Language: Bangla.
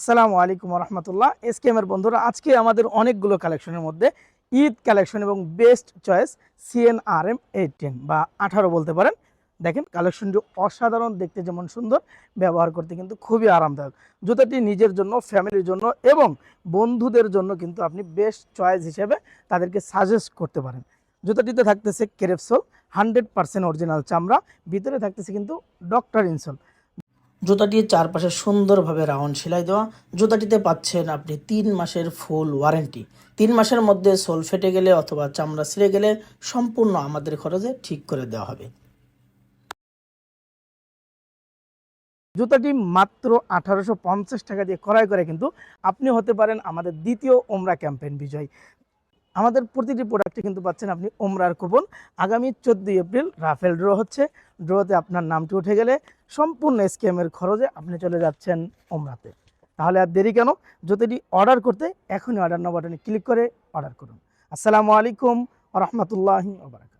আসসালামু আলাইকুম রহমতুল্লাহ এসকেএমের বন্ধুরা, আজকে আমাদের অনেকগুলো কালেকশনের মধ্যে ঈদ কালেকশন এবং বেস্ট চয়েস সিএনআরএম এইট টেন বা আঠারো বলতে পারেন। দেখেন কালেকশনটি অসাধারণ, দেখতে যেমন সুন্দর, ব্যবহার করতে কিন্তু খুবই আরামদায়ক। জুতাটি নিজের জন্য ফ্যামিলির জন্য এবং বন্ধুদের জন্য কিন্তু আপনি বেস্ট চয়েস হিসেবে তাদেরকে সাজেস্ট করতে পারেন। জুতাটিতে থাকতেছে কেরেপসোল হান্ড্রেড পার্সেন্ট অরিজিনাল চামড়া, ভিতরে থাকতেছে কিন্তু ডক্টর ইনসোল জুতাটির চারপাশে সুন্দরভাবে রাউন্ড সেলাই দেওয়া। জুতাটিতে পাচ্ছেন আপনি তিন মাসের ফুল ওয়ারেন্টি। তিন মাসের মধ্যে সোল ফেটে গেলে অথবা চামড়া ছিঁড়ে গেলে সম্পূর্ণ আমাদের খরচে ঠিক করে দেওয়া হবে। জুতাটি মাত্র আঠারোশো পঞ্চাশ টাকা দিয়ে ক্রয় করে কিন্তু আপনি হতে পারেন আমাদের দ্বিতীয় ওমরা ক্যাম্পেইন বিজয়। আমাদের প্রতিটি প্রোডাক্টে কিন্তু পাচ্ছেন আপনি ওমরার কুপন। আগামী চোদ্দোই এপ্রিল রাফেল ড্র হচ্ছে। ড্রতে আপনার নামটি উঠে গেলে সম্পূর্ণ স্ক্যামের খরচে আপনি চলে যাচ্ছেন ওমরাতে। তাহলে আর দেরি কেন? জুতোটি অর্ডার করতে এখনই অর্ডার নাও বাটনে ক্লিক করে অর্ডার করুন। আসসালামু আলাইকুম রহমতুল্লাহ ওবরাকাত